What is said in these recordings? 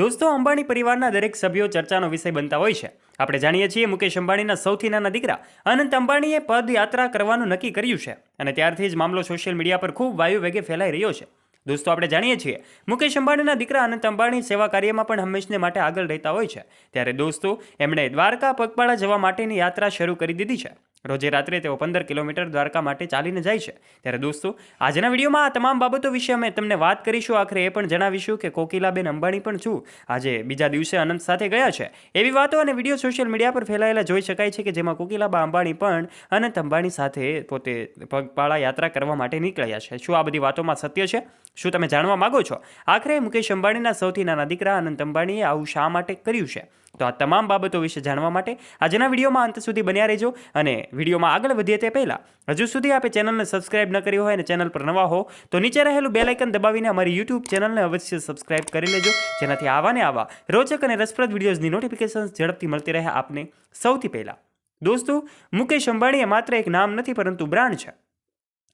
દોસ્તો, અંબાણી પરિવારના દરેક સભ્યો ચર્ચાનો વિષય બનતા હોય છે. આપણે જાણીએ છીએ મુકેશ અંબાણીના સૌથી નાના દીકરા અનંત અંબાણીએ પદયાત્રા કરવાનું નક્કી કર્યું છે અને ત્યારથી જ મામલો સોશિયલ મીડિયા પર ખૂબ વાયુ વેગે ફેલાઈ રહ્યો છે. દોસ્તો, આપણે જાણીએ છીએ મુકેશ અંબાણીના દીકરા અનંત અંબાણી સેવા કાર્યમાં પણ હંમેશને માટે આગળ રહેતા હોય છે. ત્યારે દોસ્તો, એમણે દ્વારકા પગપાળા જવા માટેની યાત્રા શરૂ કરી દીધી છે. રોજે રાત્રે તેઓ પંદર કિલોમીટર દ્વારકા માટે ચાલીને જાય છે. ત્યારે દોસ્તો, આજના વિડીયોમાં આ તમામ બાબતો વિશે અમે તમને વાત કરીશું. આખરે એ પણ જણાવીશું કે કોકિલાબેન અંબાણી પણ છું. આજે બીજા દિવસે અનંત સાથે ગયા છે. એવી વાતો અને વીડિયો સોશિયલ મીડિયા પર ફેલાયેલા જોઈ શકાય છે કે જેમાં કોકિલાબા અંબાણી પણ અનંત અંબાણી સાથે પોતે પગપાળા યાત્રા કરવા માટે નીકળ્યા છે. શું આ બધી વાતોમાં સત્ય છે? શું તમે જાણવા માગો છો? આખરે મુકેશ અંબાણીના સૌથી નાના દીકરા અનંત અંબાણીએ આવું શા માટે કર્યું છે? તો આ તમામ બાબતો વિશે જાણવા માટે આજના વિડીયોમાં અંત સુધી બન્યા રહેજો અને વિડીયોમાં આગળ વધીએ તે પહેલાં, હજુ સુધી આપે ચેનલને સબસ્ક્રાઇબ ન કરી હોય અને ચેનલ પર નવા હો, તો નીચે રહેલું બેલાઇકન દબાવીને અમારી યુટ્યુબ ચેનલને અવશ્ય સબસ્ક્રાઇબ કરી લેજો, જેનાથી આવા ને આવા રોચક અને રસપ્રદ વિડીયોઝની નોટિફિકેશન ઝડપથી મળતી રહે આપને સૌથી પહેલાં. દોસ્તો, મુકેશ અંબાણી એ માત્ર એક નામ નથી, પરંતુ બ્રાન્ડ છે.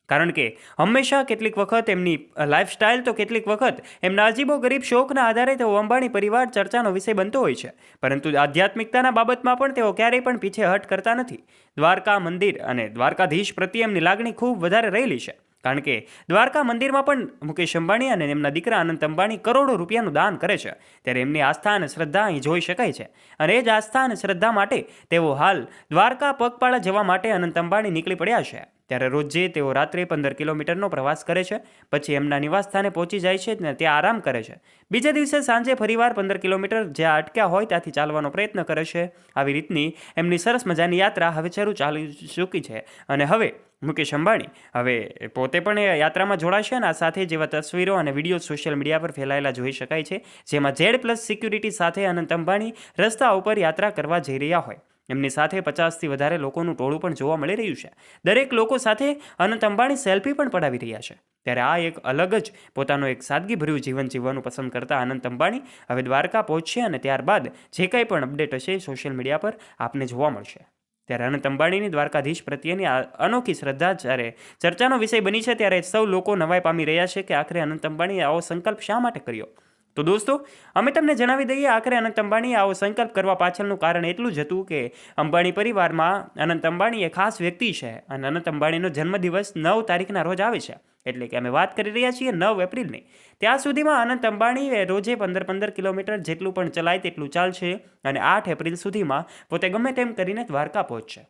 કારણ કે હંમેશા કેટલીક વખત એમની લાઇફસ્ટાઇલ તો કેટલીક વખત એમના અજીબો ગરીબ શોખના આધારે તેઓ અંબાણી પરિવાર ચર્ચાનો વિષય બનતો હોય છે. પરંતુ આધ્યાત્મિકતાના બાબતમાં પણ તેઓ ક્યારેય પણ પીછે હટ કરતા નથી. દ્વારકા મંદિર અને દ્વારકાધીશ પ્રત્યે એમની લાગણી ખૂબ વધારે રહેલી છે. કારણ કે દ્વારકા મંદિરમાં પણ મુકેશ અંબાણી અને એમના દીકરા અનંત અંબાણી કરોડો રૂપિયાનું દાન કરે છે. ત્યારે એમની આસ્થા અને શ્રદ્ધા અહીં જોઈ શકાય છે. અને એ જ આસ્થા અને શ્રદ્ધા માટે તેઓ હાલ દ્વારકા પગપાળા જવા માટે અનંત અંબાણી નીકળી પડ્યા છે. ત્યારે રોજે તેઓ રાત્રે પંદર કિલોમીટરનો પ્રવાસ કરે છે, પછી એમના નિવાસસ્થાને પહોંચી જાય છે અને ત્યાં આરામ કરે છે. બીજા દિવસે સાંજે ફરીવાર પંદર કિલોમીટર જ્યાં અટક્યા હોય ત્યાંથી ચાલવાનો પ્રયત્ન કરે છે. આવી રીતની એમની સરસ મજાની યાત્રા હવે શરૂ ચાલી ચૂકી છે. અને હવે મુકેશ અંબાણી, હવે પોતે પણ એ યાત્રામાં જોડાશે અને આ સાથે જેવા તસવીરો અને વીડિયો સોશિયલ મીડિયા પર ફેલાયેલા જોઈ શકાય છે, જેમાં ઝેડ પ્લસ સિક્યુરિટી સાથે અનંત અંબાણી રસ્તા ઉપર યાત્રા કરવા જઈ રહ્યા હોય. એમની સાથે પચાસથી વધારે લોકોનું ટોળું પણ જોવા મળી રહ્યું છે. દરેક લોકો સાથે અનંત અંબાણી સેલ્ફી પણ પડાવી રહ્યા છે. ત્યારે આ એક અલગ જ પોતાનું એક સાદગીભર્યું જીવન જીવવાનું પસંદ કરતા અનંત અંબાણી હવે દ્વારકા પહોંચશે અને ત્યારબાદ જે કંઈ પણ અપડેટ હશે સોશિયલ મીડિયા પર આપને જોવા મળશે. ત્યારે અનંત અંબાણીની દ્વારકાધીશ પ્રત્યેની અનોખી શ્રદ્ધા જ્યારે ચર્ચાનો વિષય બની છે ત્યારે સૌ લોકો નવાઈ પામી રહ્યા છે કે આખરે અનંત અંબાણીએ આવો સંકલ્પ શા માટે કર્યો? તો દોસ્તો, અમે તમને જણાવી દઈએ, આખરે અનંત અંબાણી આવો સંકલ્પ કરવા પાછળનું કારણ એટલું જ હતું કે અંબાણી પરિવારમાં અનંત અંબાણી એ ખાસ વ્યક્તિ છે અને અનંત અંબાણીનો જન્મદિવસ નવ તારીખના રોજ આવે છે. એટલે કે અમે વાત કરી રહ્યા છીએ નવ એપ્રિલની. ત્યાં સુધીમાં અનંત અંબાણી એ રોજે પંદર પંદર કિલોમીટર જેટલું પણ ચલાય તેટલું ચાલશે અને આઠ એપ્રિલ સુધીમાં પોતે ગમે તેમ કરીને દ્વારકા પહોંચશે.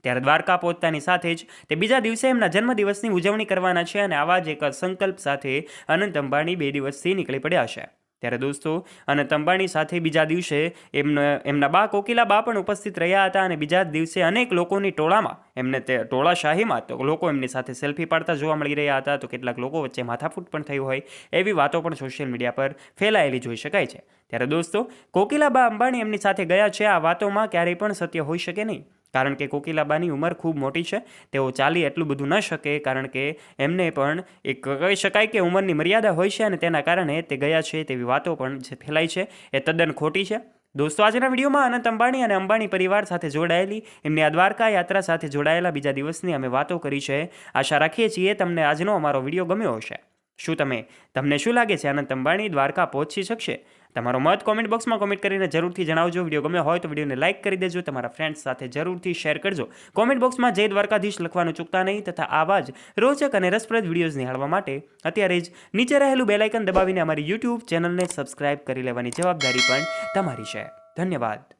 ત્યારે દ્વારકા પહોંચતાની સાથે જ તે બીજા દિવસે એમના જન્મદિવસની ઉજવણી કરવાના છે અને આવા જ એક સંકલ્પ સાથે અનંત અંબાણી બે દિવસથી નીકળી પડ્યા છે. ત્યારે દોસ્તો, અનંત અંબાણી સાથે બીજા દિવસે એમને, એમના બા કોકિલા બા પણ ઉપસ્થિત રહ્યા હતા અને બીજા દિવસે અનેક લોકોની ટોળામાં એમને તે ટોળાશાહીમાં તો લોકો એમની સાથે સેલ્ફી પાડતા જોવા મળી રહ્યા હતા. તો કેટલાક લોકો વચ્ચે માથાફૂટ પણ થયું હોય એવી વાતો પણ સોશિયલ મીડિયા પર ફેલાયેલી જોઈ શકાય છે. ત્યારે દોસ્તો કોકિલાબા અંબાણી એમની સાથે ગયા છે. આ વાતોમાં ક્યારેય પણ સત્ય હોઈ શકે નહીં. કારણ કે કોકિલાબાની ઉંમર ખૂબ મોટી છે, તેઓ ચાલી એટલું બધું ન શકે, કારણ કે એમને પણ એક કહી શકાય કે ઉંમરની મર્યાદા હોય છે અને તેના કારણે તે ગયા છે તેવી વાતો પણ જે ફેલાઈ છે, એ તદ્દન ખોટી છે. દોસ્તો, આજના વિડીયોમાં અનંત અંબાણી અને અંબાણી પરિવાર સાથે જોડાયેલી, એમની આ દ્વારકા યાત્રા સાથે જોડાયેલા બીજા દિવસની અમે વાતો કરી છે. આશા રાખીએ છીએ તમને આજનો અમારો વીડિયો ગમ્યો હશે. શું તમે? તમને શું લાગે છે? અનંત અંબાણી, દ્વારકા પહોંચી શકશે? તમારો મત કોમેન્ટ બોક્સમાં કોમેન્ટ કરીને જરૂરથી જણાવજો. વીડિયો ગમ્યો હોય તો વિડીયોને લાઇક કરી દેજો. તમારા ફ્રેન્ડ્સ સાથે જરૂરથી શેર કરજો. કોમેન્ટ બોક્સમાં જય દ્વારકાધીશ લખવાનું ચૂકતા નહીં તથા આવા જ રોચક અને રસપ્રદ વિડીયોઝ નિહાળવા માટે અત્યારે જ નીચે રહેલું બેલાઇકન દબાવીને અમારી યુટ્યુબ ચેનલને સબસ્ક્રાઇબ કરી લેવાની જવાબદારી પણ તમારી છે. ધન્યવાદ.